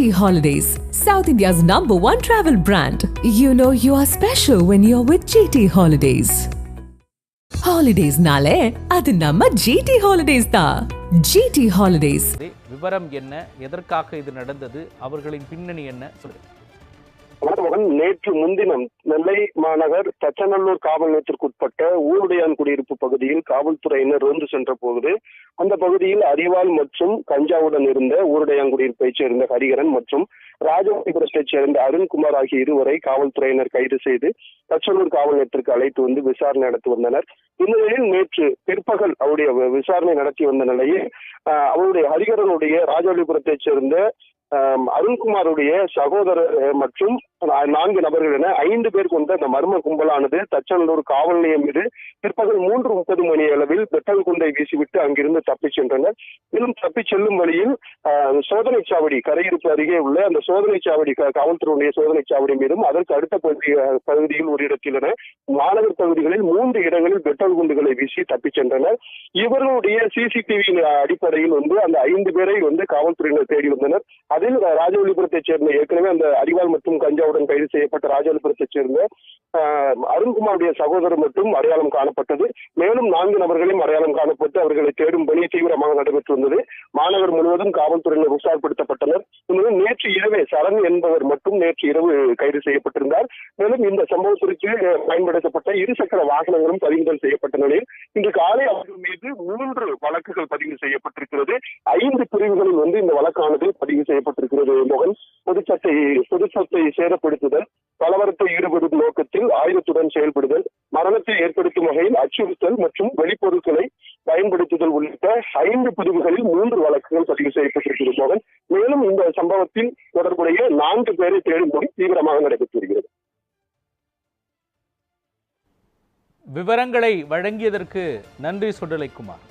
GT Holidays, South India's number one travel brand. You know you are special when you're with GT Holidays. ஹாலிடேஸ்னாலே அது நம்ம GT holidays தான் GT holidays விவரம் என்ன எதற்காக இது நடந்தது அவர்களின் பின்னணி என்ன சொல்லுங்க மருமகன் நேற்று முன்தினம் நெல்லை மாநகர் தச்சநல்லூர் காவல் நிலையத்திற்குட்பட்ட ஊருடையான் குடியிருப்பு பகுதியில் காவல்துறையினர் ரோந்து சென்ற போது அந்த பகுதியில் அரிவாள் மற்றும் கஞ்சாவுடன் இருந்த ஊருடையான் குடியிருப்பைச் சேர்ந்த ஹரிகரன் மற்றும் ராஜபுரத்தைச் சேர்ந்த அருண்குமார் ஆகிய இருவரை காவல்துறையினர் கைது செய்து தச்சனூர் காவல் நிலையத்திற்கு அழைத்து வந்து விசாரணை நடத்தி வந்தனர். இந்நிலையில் நேற்று பிற்பகல் அவருடைய விசாரணை நடத்தி வந்த நிலையில் ஆஹ், அவருடைய ஹரிகரனுடைய ராஜவல்லிபுரத்தைச் சேர்ந்த அருண்குமாருடைய சகோதரர் மற்றும் நான்கு நபர்கள் என ஐந்து பேர் கொண்ட இந்த மர்ம கும்பலானது தச்சநல்லூர் காவல் நிலையம் மீது பிற்பகல் மூன்று முப்பது மணி அளவில் பெட்ரோல் குண்டை வீசிவிட்டு அங்கிருந்து தப்பிச் சென்றனர். மேலும் தப்பிச் செல்லும் வழியில் சோதனை சாவடி கரையிருப்பு அருகே உள்ள அந்த சோதனை சாவடி காவல்துறையுடைய சோதனை சாவடி மீதும் அதற்கு அடுத்த பகுதி பகுதியில் ஒரு இடத்தில் என மாநகர் பகுதிகளில் மூன்று இடங்களில் பெட்ரோல் குண்டுகளை வீசி தப்பிச் சென்றனர். இவர்களுடைய சிசிடிவி அடிப்படையில் வந்து அந்த ஐந்து பேரை வந்து காவல்துறையினர் தேடி வந்தனர். அதில் ராஜவல்லிபுரத்தைச் சேர்ந்த ஏற்கனவே அந்த அரிவாள் மற்றும் கஞ்சாவுடன் கைது செய்யப்பட்ட ராஜவல்லிபுரத்தைச் சேர்ந்த அருண்குமாருடைய சகோதரர் மட்டும் அடையாளம் காணப்பட்டது. மேலும் நான்கு நபர்களையும் அடையாளம் காணப்பட்டு அவர்களை தேடும் பணி தீவிரமாக நடைபெற்று வந்தது. மாநகர் முழுவதும் காவல்துறையினர் உற்சாகப்படுத்தப்பட்டனர் இந்நிலையில் நேற்று இரவே சரண் என்பவர் மட்டும் நேற்று இரவு கைது செய்யப்பட்டிருந்தார். மேலும் இந்த சம்பவத்திற்கு அஹ், பயன்படுத்தப்பட்ட இருசக்கர வாகனங்களும் பறிமுதல் செய்யப்பட்ட நிலையில் இன்று காலை அவர்கள் மீது மூன்று வழக்குகள் பதிவு செய்யப்பட்டிருக்கிறது. ஐந்து பிரிவுகளில் வந்து இந்த வழக்கானது பதிவு செய்யப்பட்டிருக்கிறது. மோகன் பொதுச்சட்டை பொதுச்சத்தை சேதப்படுத்துதல் கலவரத்தை ஈடுபடும் நோக்கத்தில் ஆயுதத்துடன் செயல்படுதல் மரணத்தை ஏற்படுத்தும் வகையில் அச்சுறுத்தல் மற்றும் வெளிப்பொருட்களை பயன்படுத்துதல் உள்ளிட்ட ஐந்து பிரிவுகளில் மூன்று வழக்குகள் பதிவு செய்யப்பட்டிருக்கிறது மோகன். மேலும் இந்த சம்பவத்தில் தொடர்புடைய நான்கு பேரை தேடும்படி தீவிரமாக நடைபெற்று வருகிறது. விவரங்களை வழங்கியதற்கு நன்றி சுடலைக்குமார்.